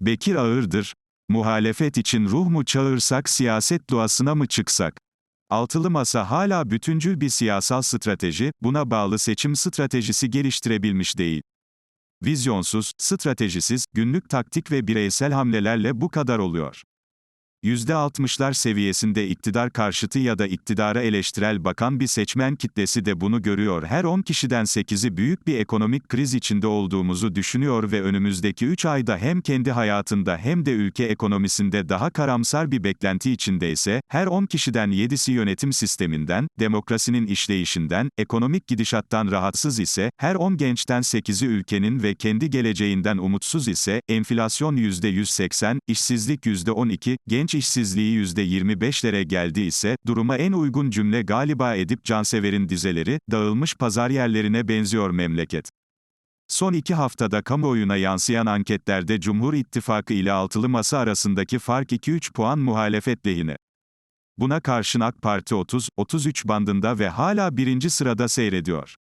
Bekir Ağırdır, muhalefet için ruh mu çağırsak siyaset duasına mı çıksak? Altılı Masa hala bütüncül bir siyasal strateji, buna bağlı seçim stratejisi geliştirebilmiş değil. Vizyonsuz, stratejisiz, günlük taktik ve bireysel hamlelerle bu kadar oluyor. %60'lar seviyesinde iktidar karşıtı ya da iktidara eleştirel bakan bir seçmen kitlesi de bunu görüyor. Her 10 kişiden 8'i büyük bir ekonomik kriz içinde olduğumuzu düşünüyor ve önümüzdeki 3 ayda hem kendi hayatında hem de ülke ekonomisinde daha karamsar bir beklenti içindeyse, her 10 kişiden 7'si yönetim sisteminden, demokrasinin işleyişinden, ekonomik gidişattan rahatsız ise, her 10 gençten 8'i ülkenin ve kendi geleceğinden umutsuz ise, enflasyon %180, işsizlik %12, genç işsizliği %25'lere geldi ise, duruma en uygun cümle galiba Edip Cansever'in dizeleri, dağılmış pazar yerlerine benziyor memleket. Son iki haftada kamuoyuna yansıyan anketlerde Cumhur İttifakı ile Altılı Masa arasındaki fark 2-3 puan muhalefet lehine. Buna karşın AK Parti 30-33 bandında ve hala birinci sırada seyrediyor.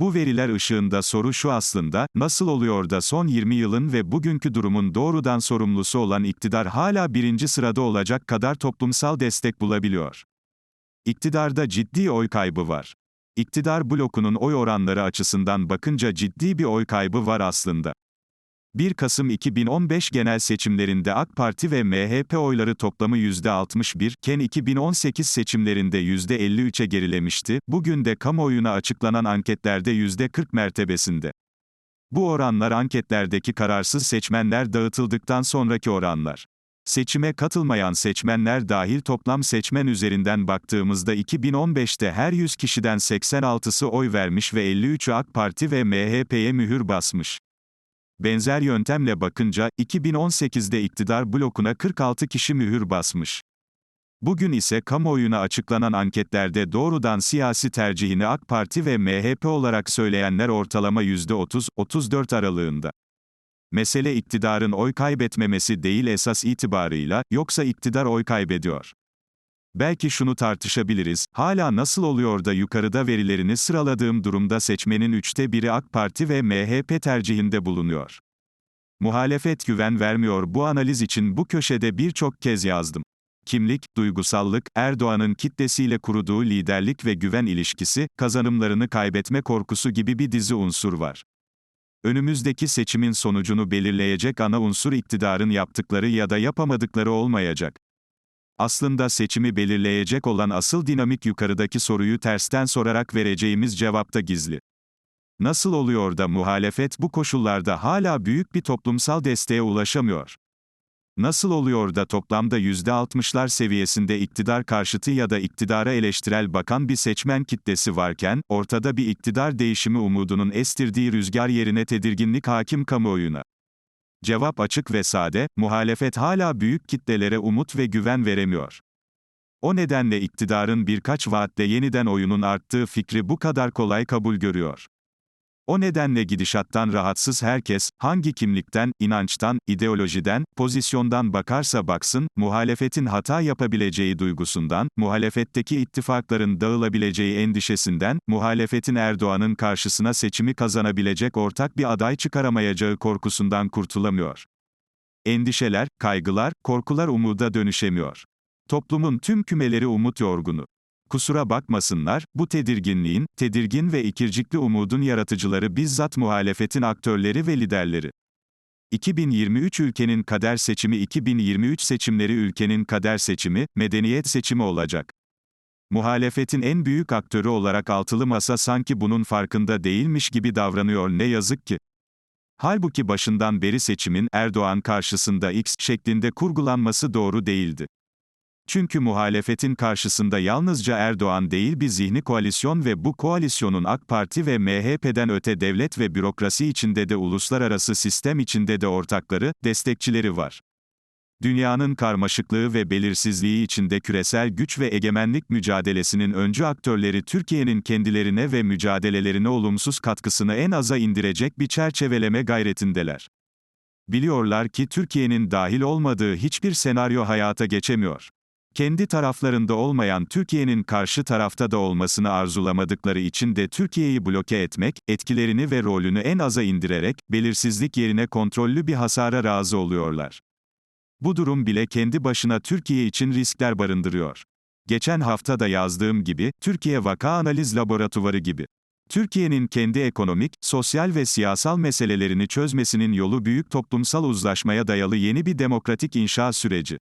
Bu veriler ışığında soru şu aslında, nasıl oluyor da son 20 yılın ve bugünkü durumun doğrudan sorumlusu olan iktidar hala birinci sırada olacak kadar toplumsal destek bulabiliyor? İktidarda ciddi oy kaybı var. İktidar blokunun oy oranları açısından bakınca ciddi bir oy kaybı var aslında. 1 Kasım 2015 genel seçimlerinde AK Parti ve MHP oyları toplamı %61, ken 2018 seçimlerinde %53'e gerilemişti, bugün de kamuoyuna açıklanan anketlerde %40 mertebesinde. Bu oranlar anketlerdeki kararsız seçmenler dağıtıldıktan sonraki oranlar. Seçime katılmayan seçmenler dahil toplam seçmen üzerinden baktığımızda 2015'te her 100 kişiden 86'sı oy vermiş ve 53'ü AK Parti ve MHP'ye mühür basmış. Benzer yöntemle bakınca, 2018'de iktidar blokuna 46 kişi mühür basmış. Bugün ise kamuoyuna açıklanan anketlerde doğrudan siyasi tercihini AK Parti ve MHP olarak söyleyenler ortalama %30-34 aralığında. Mesele iktidarın oy kaybetmemesi değil esas itibarıyla, yoksa iktidar oy kaybediyor. Belki şunu tartışabiliriz, hala nasıl oluyor da yukarıda verilerini sıraladığım durumda seçmenin üçte biri AK Parti ve MHP tercihinde bulunuyor. Muhalefet güven vermiyor bu analiz için bu köşede birçok kez yazdım. Kimlik, duygusallık, Erdoğan'ın kitlesiyle kurduğu liderlik ve güven ilişkisi, kazanımlarını kaybetme korkusu gibi bir dizi unsur var. Önümüzdeki seçimin sonucunu belirleyecek ana unsur iktidarın yaptıkları ya da yapamadıkları olmayacak. Aslında seçimi belirleyecek olan asıl dinamik yukarıdaki soruyu tersten sorarak vereceğimiz cevapta gizli. Nasıl oluyor da muhalefet bu koşullarda hala büyük bir toplumsal desteğe ulaşamıyor? Nasıl oluyor da toplamda %60'lar seviyesinde iktidar karşıtı ya da iktidara eleştirel bakan bir seçmen kitlesi varken, ortada bir iktidar değişimi umudunun estirdiği rüzgar yerine tedirginlik hakim kamuoyuna? Cevap açık ve sade, muhalefet hala büyük kitlelere umut ve güven veremiyor. O nedenle iktidarın birkaç vaatle yeniden oyunun arttığı fikri bu kadar kolay kabul görüyor. O nedenle gidişattan rahatsız herkes, hangi kimlikten, inançtan, ideolojiden, pozisyondan bakarsa baksın, muhalefetin hata yapabileceği duygusundan, muhalefetteki ittifakların dağılabileceği endişesinden, muhalefetin Erdoğan'ın karşısına seçimi kazanabilecek ortak bir aday çıkaramayacağı korkusundan kurtulamıyor. Endişeler, kaygılar, korkular umuda dönüşemiyor. Toplumun tüm kümeleri umut yorgunu. Kusura bakmasınlar, bu tedirginliğin, tedirgin ve ikircikli umudun yaratıcıları bizzat muhalefetin aktörleri ve liderleri. 2023 ülkenin kader seçimi 2023 seçimleri ülkenin kader seçimi, medeniyet seçimi olacak. Muhalefetin en büyük aktörü olarak altılı masa sanki bunun farkında değilmiş gibi davranıyor ne yazık ki. Halbuki başından beri seçimin Erdoğan karşısında X şeklinde kurgulanması doğru değildi. Çünkü muhalefetin karşısında yalnızca Erdoğan değil bir zihni koalisyon ve bu koalisyonun AK Parti ve MHP'den öte devlet ve bürokrasi içinde de uluslararası sistem içinde de ortakları, destekçileri var. Dünyanın karmaşıklığı ve belirsizliği içinde küresel güç ve egemenlik mücadelesinin öncü aktörleri Türkiye'nin kendilerine ve mücadelelerine olumsuz katkısını en aza indirecek bir çerçeveleme gayretindeler. Biliyorlar ki Türkiye'nin dahil olmadığı hiçbir senaryo hayata geçemiyor. Kendi taraflarında olmayan Türkiye'nin karşı tarafta da olmasını arzulamadıkları için de Türkiye'yi bloke etmek, etkilerini ve rolünü en aza indirerek, belirsizlik yerine kontrollü bir hasara razı oluyorlar. Bu durum bile kendi başına Türkiye için riskler barındırıyor. Geçen hafta da yazdığım gibi, Türkiye Vaka Analiz Laboratuvarı gibi. Türkiye'nin kendi ekonomik, sosyal ve siyasal meselelerini çözmesinin yolu büyük toplumsal uzlaşmaya dayalı yeni bir demokratik inşa süreci.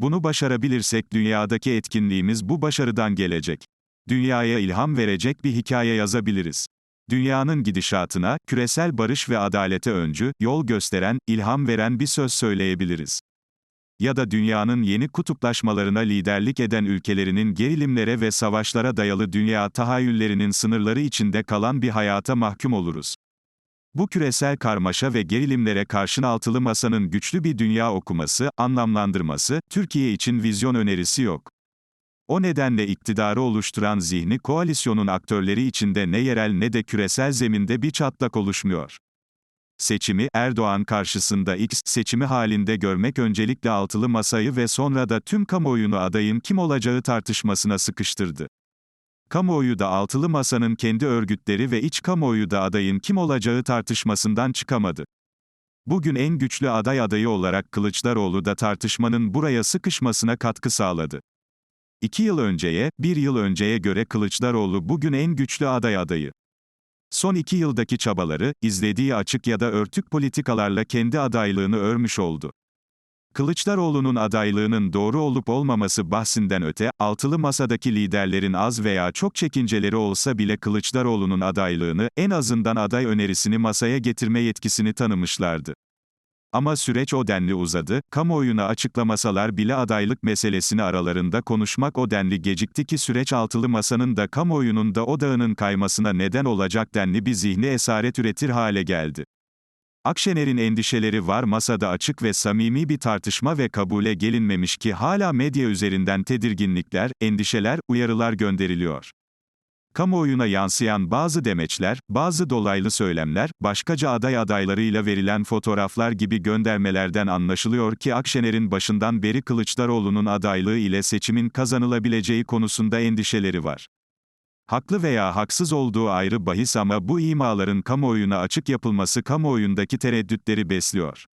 Bunu başarabilirsek dünyadaki etkinliğimiz bu başarıdan gelecek. Dünyaya ilham verecek bir hikaye yazabiliriz. Dünyanın gidişatına, küresel barış ve adalete öncü, yol gösteren, ilham veren bir söz söyleyebiliriz. Ya da dünyanın yeni kutuplaşmalarına liderlik eden ülkelerinin gerilimlere ve savaşlara dayalı dünya tahayyüllerinin sınırları içinde kalan bir hayata mahkum oluruz. Bu küresel karmaşa ve gerilimlere karşın altılı masanın güçlü bir dünya okuması, anlamlandırması, Türkiye için vizyon önerisi yok. O nedenle iktidarı oluşturan zihni koalisyonun aktörleri içinde ne yerel ne de küresel zeminde bir çatlak oluşmuyor. Seçimi, Erdoğan karşısında X seçimi halinde görmek öncelikle altılı masayı ve sonra da tüm kamuoyunu adayın kim olacağı tartışmasına sıkıştırdı. Kamuoyu da altılı masanın kendi örgütleri ve iç kamuoyu da adayın kim olacağı tartışmasından çıkamadı. Bugün en güçlü aday adayı olarak Kılıçdaroğlu da tartışmanın buraya sıkışmasına katkı sağladı. İki yıl önceye, bir yıl önceye göre Kılıçdaroğlu bugün en güçlü aday adayı. Son iki yıldaki çabaları, izlediği açık ya da örtük politikalarla kendi adaylığını örmüş oldu. Kılıçdaroğlu'nun adaylığının doğru olup olmaması bahsinden öte, altılı masadaki liderlerin az veya çok çekinceleri olsa bile Kılıçdaroğlu'nun adaylığını, en azından aday önerisini masaya getirme yetkisini tanımışlardı. Ama süreç o denli uzadı, kamuoyuna açıklamasalar bile adaylık meselesini aralarında konuşmak o denli gecikti ki süreç altılı masanın da kamuoyunun da odağının kaymasına neden olacak denli bir zihni esaret üretir hale geldi. Akşener'in endişeleri var masada açık ve samimi bir tartışma ve kabule gelinmemiş ki hala medya üzerinden tedirginlikler, endişeler, uyarılar gönderiliyor. Kamuoyuna yansıyan bazı demeçler, bazı dolaylı söylemler, başkaca aday adaylarıyla verilen fotoğraflar gibi göndermelerden anlaşılıyor ki Akşener'in başından beri Kılıçdaroğlu'nun adaylığı ile seçimin kazanılabileceği konusunda endişeleri var. Haklı veya haksız olduğu ayrı bahis ama bu imaların kamuoyuna açık yapılması kamuoyundaki tereddütleri besliyor.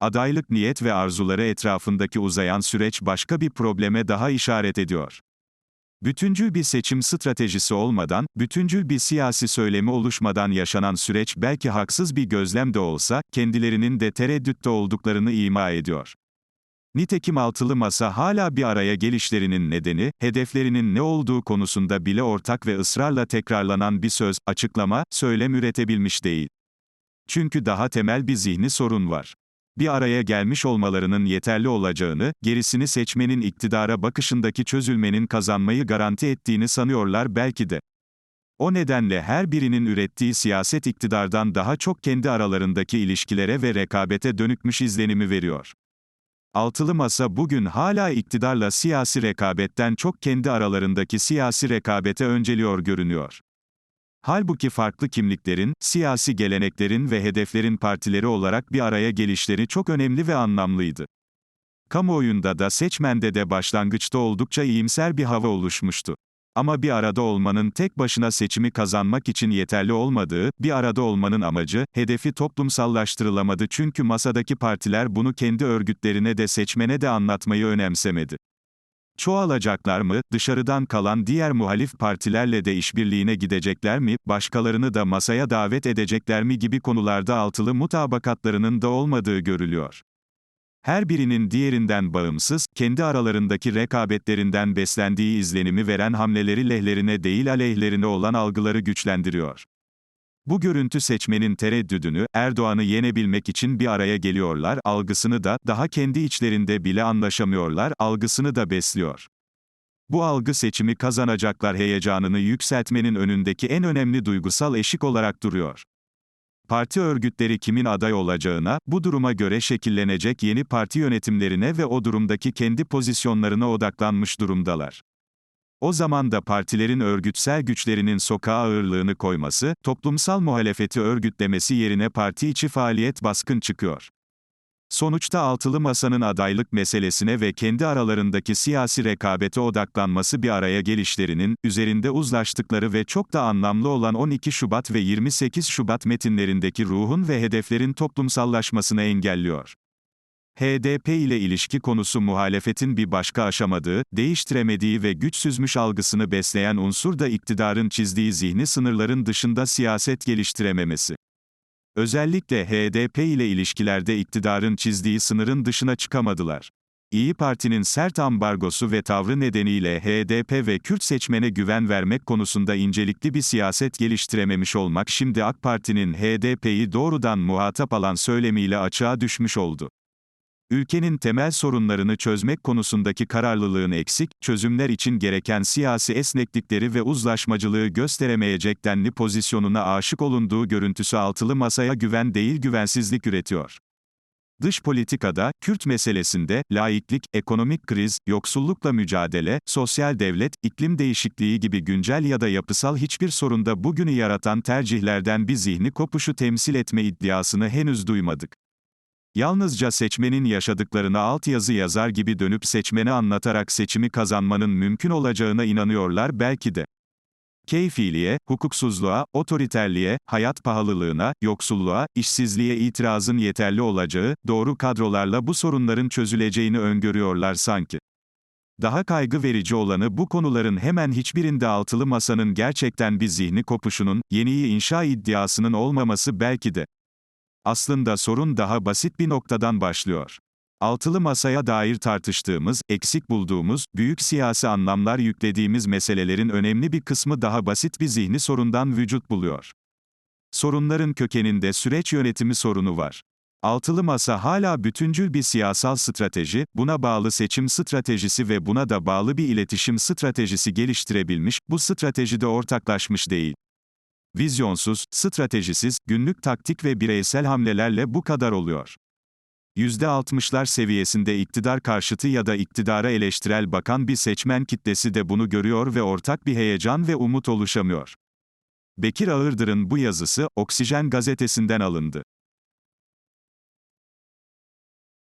Adaylık niyet ve arzuları etrafındaki uzayan süreç başka bir probleme daha işaret ediyor. Bütüncül bir seçim stratejisi olmadan, bütüncül bir siyasi söylemi oluşmadan yaşanan süreç belki haksız bir gözlem de olsa, kendilerinin de tereddütte olduklarını ima ediyor. Nitekim altılı masa hala bir araya gelişlerinin nedeni, hedeflerinin ne olduğu konusunda bile ortak ve ısrarla tekrarlanan bir söz, açıklama, söylem üretebilmiş değil. Çünkü daha temel bir zihni sorun var. Bir araya gelmiş olmalarının yeterli olacağını, gerisini seçmenin iktidara bakışındaki çözülmenin kazanmayı garanti ettiğini sanıyorlar belki de. O nedenle her birinin ürettiği siyaset iktidardan daha çok kendi aralarındaki ilişkilere ve rekabete dönükmüş izlenimi veriyor. Altılı Masa bugün hala iktidarla siyasi rekabetten çok kendi aralarındaki siyasi rekabete önceliyor görünüyor. Halbuki farklı kimliklerin, siyasi geleneklerin ve hedeflerin partileri olarak bir araya gelişleri çok önemli ve anlamlıydı. Kamuoyunda da seçmende de başlangıçta oldukça iyimser bir hava oluşmuştu. Ama bir arada olmanın tek başına seçimi kazanmak için yeterli olmadığı, bir arada olmanın amacı, hedefi toplumsallaştırılamadı çünkü masadaki partiler bunu kendi örgütlerine de seçmene de anlatmayı önemsemedi. Çoğalacaklar mı, dışarıdan kalan diğer muhalif partilerle de işbirliğine gidecekler mi, başkalarını da masaya davet edecekler mi gibi konularda altılı mutabakatlarının da olmadığı görülüyor. Her birinin diğerinden bağımsız, kendi aralarındaki rekabetlerinden beslendiği izlenimi veren hamleleri lehlerine değil aleyhlerine olan algıları güçlendiriyor. Bu görüntü seçmenin tereddüdünü, Erdoğan'ı yenebilmek için bir araya geliyorlar, algısını da, daha kendi içlerinde bile anlaşamıyorlar, algısını da besliyor. Bu algı seçimi kazanacaklar heyecanını yükseltmenin önündeki en önemli duygusal eşik olarak duruyor. Parti örgütleri kimin aday olacağına, bu duruma göre şekillenecek yeni parti yönetimlerine ve o durumdaki kendi pozisyonlarına odaklanmış durumdalar. O zaman da partilerin örgütsel güçlerinin sokağa ağırlığını koyması, toplumsal muhalefeti örgütlemesi yerine parti içi faaliyet baskın çıkıyor. Sonuçta altılı masanın adaylık meselesine ve kendi aralarındaki siyasi rekabete odaklanması bir araya gelişlerinin, üzerinde uzlaştıkları ve çok da anlamlı olan 12 Şubat ve 28 Şubat metinlerindeki ruhun ve hedeflerin toplumsallaşmasını engelliyor. HDP ile ilişki konusu muhalefetin bir başka aşamadığı, değiştiremediği ve güçsüzmüş algısını besleyen unsur da iktidarın çizdiği zihni sınırların dışında siyaset geliştirememesi. Özellikle HDP ile ilişkilerde iktidarın çizdiği sınırın dışına çıkamadılar. İyi Parti'nin sert ambargosu ve tavrı nedeniyle HDP ve Kürt seçmene güven vermek konusunda incelikli bir siyaset geliştirememiş olmak şimdi AK Parti'nin HDP'yi doğrudan muhatap alan söylemiyle açığa düşmüş oldu. Ülkenin temel sorunlarını çözmek konusundaki kararlılığın eksik, çözümler için gereken siyasi esneklikleri ve uzlaşmacılığı gösteremeyecek denli pozisyonuna aşık olunduğu görüntüsü altılı masaya güven değil güvensizlik üretiyor. Dış politikada, Kürt meselesinde, laiklik, ekonomik kriz, yoksullukla mücadele, sosyal devlet, iklim değişikliği gibi güncel ya da yapısal hiçbir sorunda bugünü yaratan tercihlerden bir zihni kopuşu temsil etme iddiasını henüz duymadık. Yalnızca seçmenin yaşadıklarına altyazı yazar gibi dönüp seçmene anlatarak seçimi kazanmanın mümkün olacağına inanıyorlar belki de. Keyfiliğe, hukuksuzluğa, otoriterliğe, hayat pahalılığına, yoksulluğa, işsizliğe itirazın yeterli olacağı, doğru kadrolarla bu sorunların çözüleceğini öngörüyorlar sanki. Daha kaygı verici olanı bu konuların hemen hiçbirinde altılı masanın gerçekten bir zihni kopuşunun, yeniyi inşa iddiasının olmaması belki de. Aslında sorun daha basit bir noktadan başlıyor. Altılı masaya dair tartıştığımız, eksik bulduğumuz, büyük siyasi anlamlar yüklediğimiz meselelerin önemli bir kısmı daha basit bir zihni sorundan vücut buluyor. Sorunların kökeninde süreç yönetimi sorunu var. Altılı masa hala bütüncül bir siyasal strateji, buna bağlı seçim stratejisi ve buna da bağlı bir iletişim stratejisi geliştirebilmiş, bu stratejide ortaklaşmış değil. Vizyonsuz, stratejisiz, günlük taktik ve bireysel hamlelerle bu kadar oluyor. %60'lar seviyesinde iktidar karşıtı ya da iktidara eleştirel bakan bir seçmen kitlesi de bunu görüyor ve ortak bir heyecan ve umut oluşamıyor. Bekir Ağırdır'ın bu yazısı, Oksijen gazetesinden alındı.